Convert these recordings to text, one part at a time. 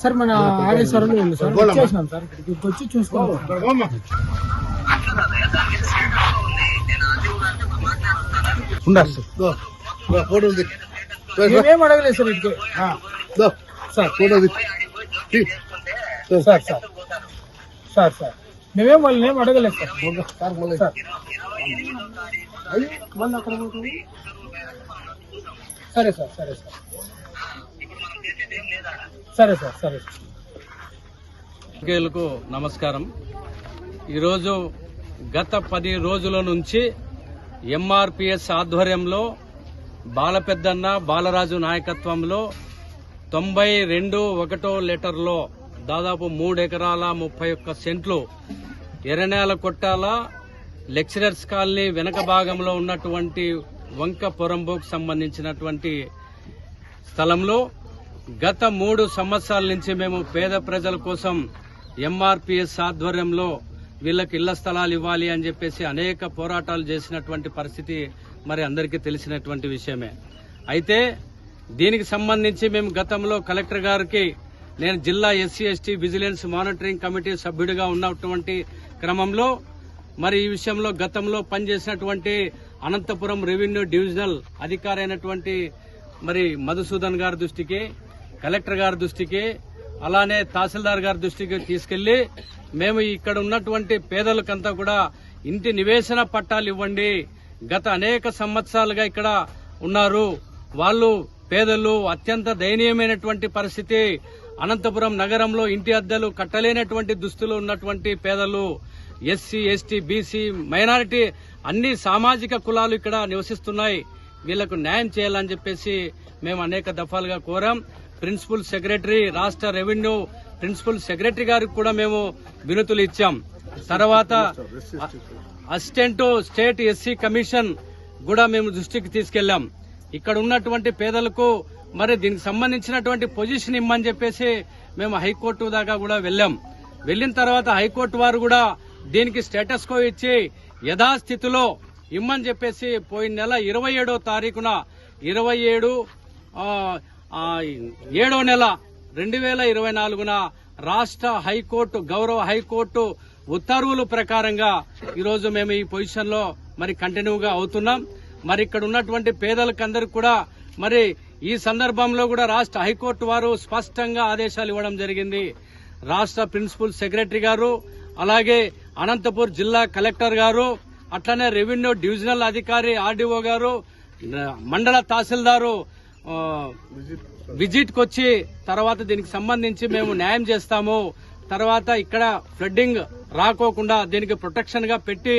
Sir మన ఆడేశ్వరంలో ఉంది sir వచ్చేసినాం సార్. ఇక్కడికి వచ్చి చూసుకోవాలి ఫోటో మేమేం అడగలేదు sir ఇటుకే. Sir. Photo sir sir. Sir sir. మేమేం వాళ్ళని ఏం అడగలేదు సార్. సార్ మళ్ళీ. అక్కడ పోతుంది. సరే సార్ సరే సార్. సరే సార్ సరే సార్. నమస్కారం. ఈరోజు గత పది రోజుల నుంచి ఎంఆర్పిఎస్ ఆధ్వర్యంలో బాలపెద్దన్న బాలరాజు నాయకత్వంలో తొంభై రెండు ఒకటో లెటర్లో దాదాపు మూడు ఎకరాల ముప్పై ఒక్క సెంట్లు ఎర్రనేల కొట్టాల లెక్చరర్స్ కాలనీ వెనక భాగంలో ఉన్నటువంటి వంక పొరంబోకు సంబంధించినటువంటి స్థలంలో గత మూడు సంవత్సరాల నుంచి మేము పేద ప్రజల కోసం ఎంఆర్పిఎస్ ఆధ్వర్యంలో వీళ్ళకి ఇళ్ళ స్థలాలు ఇవ్వాలి అని చెప్పేసి అనేక పోరాటాలు చేసినటువంటి పరిస్థితి మరి అందరికీ తెలిసినటువంటి విషయమే. అయితే దీనికి సంబంధించి మేము గతంలో కలెక్టర్ గారికి నేను జిల్లా SC ST vigilance monitoring committee సభ్యుడిగా ఉన్నటువంటి క్రమంలో మరి ఈ విషయంలో గతంలో పనిచేసినటువంటి అనంతపురం రెవెన్యూ డివిజనల్ అధికారి అయినటువంటి మరి మధుసూదన్ గారి దృష్టికి కలెక్టర్ గారి దృష్టికి అలానే తహసీల్దార్ గారి దృష్టికి తీసుకెళ్ళి మేము ఇక్కడ ఉన్నటువంటి పేదలకంతా కూడా ఇంటి నివేశన పట్టాలు ఇవ్వండి. గత అనేక సంవత్సరాలుగా ఇక్కడ ఉన్నారు. వాళ్ళు పేదలు అత్యంత దయనీయమైనటువంటి పరిస్థితి. అనంతపురం నగరంలో ఇంటి అద్దెలు కట్టలేనటువంటి దుస్తులు ఉన్నటువంటి పేదలు. ఎస్సీ ఎస్టీ బీసీ మైనారిటీ అన్ని సామాజిక కులాలు ఇక్కడ నివసిస్తున్నాయి. వీళ్ళకు న్యాయం చేయాలని చెప్పేసి మేము అనేక దఫాలుగా కోరాం. ప్రిన్సిపల్ సెక్రటరీ రాష్ట్ర రెవెన్యూ ప్రిన్సిపల్ సెక్రటరీ గారికి కూడా మేము వినతులు ఇచ్చాం. తర్వాత అసిస్టెంట్ స్టేట్ ఎస్సీ కమిషన్ కూడా మేము దృష్టికి తీసుకెళ్ళాం ఇక్కడ ఉన్నటువంటి పేదలకు మరి దీనికి సంబంధించినటువంటి పొజిషన్ ఇమ్మని చెప్పేసి మేము హైకోర్టు దాకా కూడా వెళ్ళాం. వెళ్ళిన తర్వాత హైకోర్టు వారు కూడా దీనికి స్టేటస్ కో ఇచ్చి యథాస్థితిలో ఇమ్మని చెప్పేసి పోయిన నెల ఇరవై ఏడో తారీఖున ఇరవై ఏడు ఏడో నెల రెండు వేల ఇరవై నాలుగున రాష్ట్ర హైకోర్టు గౌరవ హైకోర్టు ఉత్తర్వులు ప్రకారంగా ఈరోజు మేము ఈ పొజిషన్లో మరి కంటిన్యూగా అవుతున్నాం. మరి ఇక్కడ ఉన్నటువంటి పేదలకందరికి కూడా మరి ఈ సందర్భంలో కూడా రాష్ట్ర హైకోర్టు వారు స్పష్టంగా ఆదేశాలు ఇవ్వడం జరిగింది. రాష్ట్ర ప్రిన్సిపల్ సెక్రటరీ గారు అలాగే అనంతపూర్ జిల్లా కలెక్టర్ గారు అట్లనే రెవెన్యూ డివిజనల్ అధికారి ఆర్డీఓ గారు మండల తహసీల్దారు విజిట్కి విజిట్ వచ్చి తర్వాత దీనికి సంబంధించి మేము న్యాయం చేస్తాము. తర్వాత ఇక్కడ ఫ్లడ్డింగ్ రాకోకుండా దీనికి ప్రొటెక్షన్గా పెట్టి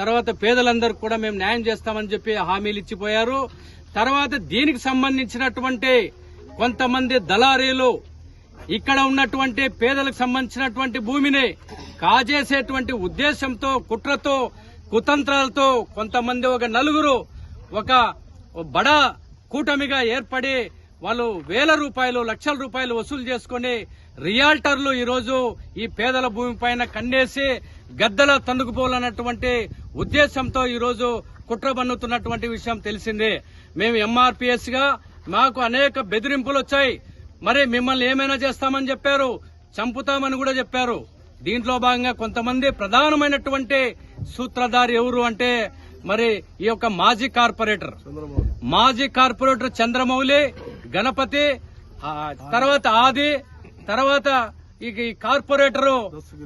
తర్వాత పేదలందరికీ కూడా మేము న్యాయం చేస్తామని చెప్పి హామీలు ఇచ్చిపోయారు. తర్వాత దీనికి సంబంధించినటువంటి కొంతమంది దళారీలు ఇక్కడ ఉన్నటువంటి పేదలకు సంబంధించినటువంటి భూమిని కాజేసేటువంటి ఉద్దేశంతో కుట్రతో కుతంత్రాలతో కొంతమంది ఒక నలుగురు ఒక బడా కూటమిగా ఏర్పడి వాళ్ళు వేల రూపాయలు లక్షల రూపాయలు వసూలు చేసుకుని రియాల్టర్లు ఈరోజు ఈ పేదల భూమి పైన కన్నేసి గద్దల తన్నుకుపోవాలన్నటువంటి ఉద్దేశంతో ఈరోజు కుట్ర బన్నుతున్నటువంటి విషయం తెలిసిందే. మేము ఎంఆర్పీఎస్గా మాకు అనేక బెదిరింపులు వచ్చాయి మరి మిమ్మల్ని ఏమైనా చేస్తామని చెప్పారు? చంపుతామని కూడా చెప్పారు. దీంట్లో భాగంగా కొంతమంది ప్రధానమైనటువంటి సూత్రధారి ఎవరు అంటే మరి ఈ యొక్క మాజీ కార్పొరేటర్. మాజీ కార్పొరేటర్ చంద్రమౌళి గణపతి తర్వాత ఆది తర్వాత ఈ కార్పొరేటరు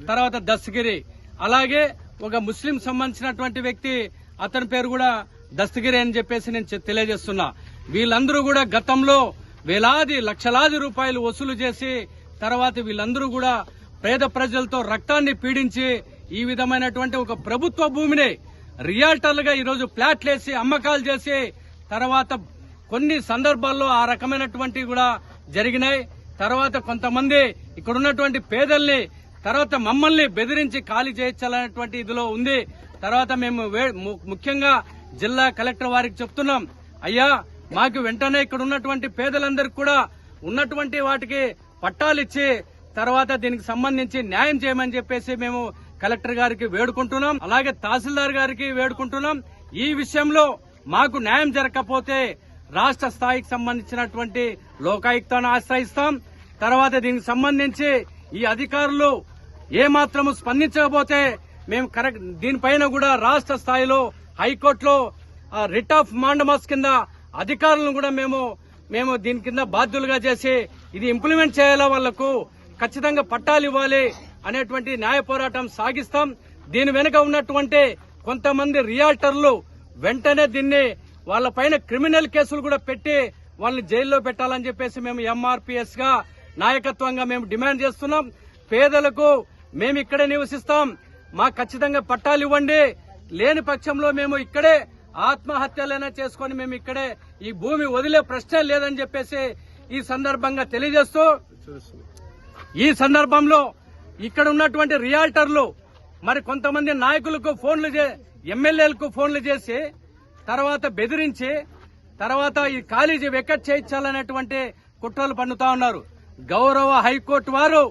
తర్వాత దస్తగిరి అలాగే ఒక ముస్లిం సంబంధించినటువంటి వ్యక్తి అతని పేరు కూడా దస్తగిరి అని చెప్పేసి నేను తెలియజేస్తున్నా. వీళ్ళందరూ కూడా గతంలో వేలాది లక్షలాది రూపాయలు వసూలు చేసి తర్వాత వీళ్ళందరూ కూడా పేద ప్రజలతో రక్తాన్ని పీడించి ఈ విధమైనటువంటి ఒక ప్రభుత్వ భూమిని రియాల్టర్లుగా ఈరోజు ప్లాట్లేసి అమ్మకాలు చేసి తర్వాత కొన్ని సందర్భాల్లో ఆ రకమైనటువంటి కూడా జరిగినాయి. తర్వాత కొంతమంది ఇక్కడ ఉన్నటువంటి పేదల్ని తర్వాత మమ్మల్ని బెదిరించి ఖాళీ చేయించాలనేటువంటి ఇదిలో ఉంది. తర్వాత మేము వే- ము- ముఖ్యంగా జిల్లా కలెక్టర్ వారికి చెప్తున్నాం అయ్యా మాకు వెంటనే ఇక్కడ ఉన్నటువంటి పేదలందరికీ కూడా ఉన్నటువంటి వాటికి పట్టాలు ఇచ్చి తర్వాత దీనికి సంబంధించి న్యాయం చేయమని చెప్పేసి మేము కలెక్టర్ గారికి వేడుకుంటున్నాం. అలాగే తహసీల్దార్ గారికి వేడుకుంటున్నాం. ఈ విషయంలో మాకు న్యాయం జరగకపోతే రాష్ట్ర స్థాయికి సంబంధించినటువంటి లోకాయుక్తను ఆశ్రయిస్తాం. తర్వాత దీనికి సంబంధించి ఈ అధికారులు ఏ మాత్రము స్పందించకపోతే మేము కరెక్ట్ దీనిపైన కూడా రాష్ట్ర స్థాయిలో హైకోర్టులో రిట్ ఆఫ్ మాండమస్ కింద అధికారులను కూడా మేము మేము దీని కింద బాధ్యులుగా చేసి ఇది ఇంప్లిమెంట్ చేయాలా వాళ్ళకు ఖచ్చితంగా పట్టాలు ఇవ్వాలి అనేటువంటి న్యాయ పోరాటం సాగిస్తాం. దీని వెనుక ఉన్నటువంటి కొంతమంది రియాల్టర్లు వెంటనే దీన్ని వాళ్ళ పైన క్రిమినల్ కేసులు కూడా పెట్టి వాళ్ళని జైల్లో పెట్టాలని చెప్పేసి మేము ఎంఆర్పీఎస్గా నాయకత్వంగా మేము డిమాండ్ చేస్తున్నాం. పేదలకు మేము ఇక్కడే నివసిస్తాం. మాకు ఖచ్చితంగా పట్టాలు ఇవ్వండి. లేని పక్షంలో మేము ఇక్కడే ఆత్మహత్యలైనా చేసుకొని మేము ఇక్కడే ఈ భూమి వదిలే ప్రశ్నే లేదని చెప్పేసి ఈ సందర్భంగా తెలియజేస్తూ ఈ సందర్భంలో ఇక్కడ ఉన్నటువంటి రియాల్టర్లు మరి కొంతమంది నాయకులకు ఫోన్లు చే- ఎమ్మెల్యేలకు ఫోన్లు చేసి తర్వాత బెదిరించి తర్వాత ఈ కాలేజీ వెకట్ చేయించాలనేటువంటి కుట్రలు పన్నుతా ఉన్నారు. గౌరవ హైకోర్టు వారు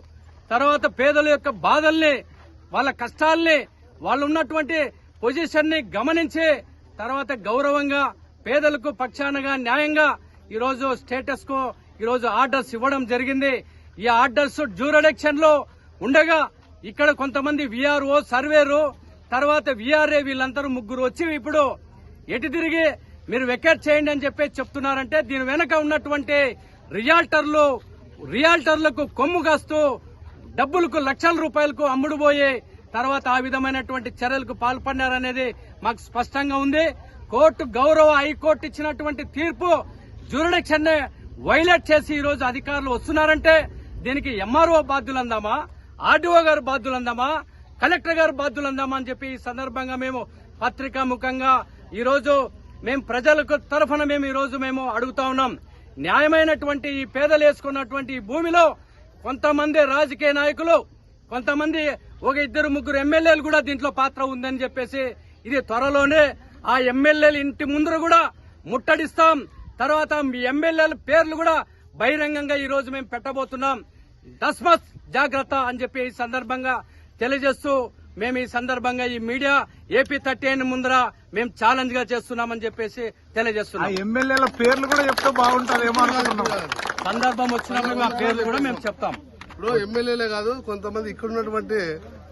తర్వాత పేదల యొక్క బాధల్ని వాళ్ళ కష్టాల్ని వాళ్ళు ఉన్నటువంటి పొజిషన్ని గమనించి తర్వాత గౌరవంగా పేదలకు పక్షానగా న్యాయంగా ఈరోజు స్టేటస్కు ఈరోజు ఆర్డర్స్ ఇవ్వడం జరిగింది. ఈ ఆర్డర్స్ జ్యూరడక్షన్లో ఉండగా ఇక్కడ కొంతమంది విఆర్ఓ సర్వేరు తర్వాత విఆర్ఏ వీళ్ళందరూ ముగ్గురు వచ్చి ఇప్పుడు ఎటు తిరిగి మీరు వెకెట్ చేయండి అని చెప్పేసి చెప్తున్నారంటే దీని వెనక ఉన్నటువంటి రియాల్టర్లు రియాల్టర్లకు కొమ్ము కాస్తూ డబ్బులకు లక్షల రూపాయలకు అమ్ముడుపోయే తర్వాత ఆ విధమైనటువంటి చర్యలకు పాల్పడినారనేది మాకు స్పష్టంగా ఉంది. కోర్టు గౌరవ హైకోర్టు ఇచ్చినటువంటి తీర్పు జ్యూరిడిక్షన్ని వైలేట్ చేసి ఈ రోజు అధికారులు వస్తున్నారంటే దీనికి ఎంఆర్ఓ బాధ్యులందామా ఆర్డీఓ గారు బాధ్యులందామా కలెక్టర్ గారు బాధ్యులందామా అని చెప్పి ఈ సందర్భంగా మేము పత్రికా ముఖంగా ఈరోజు మేము ప్రజలకు తరఫున మేము ఈరోజు మేము అడుగుతా ఉన్నాం. న్యాయమైనటువంటి ఈ పేదలు వేసుకున్నటువంటి ఈ భూమిలో కొంతమంది రాజకీయ నాయకులు కొంతమంది ఒక ఇద్దరు ముగ్గురు ఎమ్మెల్యేలు కూడా దీంట్లో పాత్ర ఉందని చెప్పేసి ఇది త్వరలోనే ఆ ఎమ్మెల్యేల ఇంటి ముందర కూడా ముట్టడిస్తాం. తర్వాత మీ ఎమ్మెల్యేల పేర్లు కూడా బహిరంగంగా ఈ రోజు మేము పెట్టబోతున్నాం. తస్మత్ జాగ్రత్త అని చెప్పి ఈ సందర్భంగా తెలియజేస్తూ మేము ఈ సందర్భంగా ఈ మీడియా ఏపీ థర్టీ ముందర మేము ఛాలెంజ్గా చేస్తున్నామని చెప్పేసి తెలియజేస్తున్నాం. ఎమ్మెల్యేల పేర్లు కూడా చెప్తే అనుకుంటున్నాం సందర్భం వచ్చినప్పుడు మా పేర్లు కూడా మేము చెప్తాం. ఇప్పుడు ఎమ్మెల్యేలే కాదు కొంతమంది ఇక్కడ ఉన్నటువంటి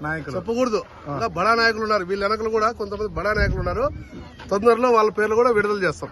నాయకులు. చెప్పకూడదు. బడా నాయకులు ఉన్నారు. వీళ్ళ వెనకలు కూడా కొంతమంది బడా నాయకులు ఉన్నారు. తొందరలో వాళ్ళ పేర్లు కూడా విడుదల చేస్తాం.